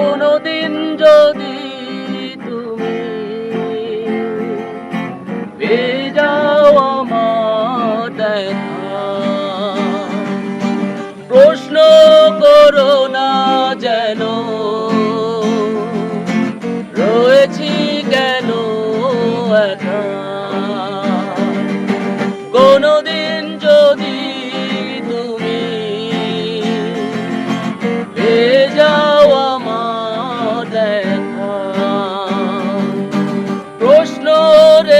কোনোদিন যদি তুমি পেয়ে আমার দেখা। প্রশ্ন করো না যেন রয়েছি কেন একা? কোনোদিন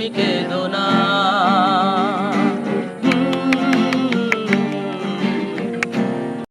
তুমি কেদো না।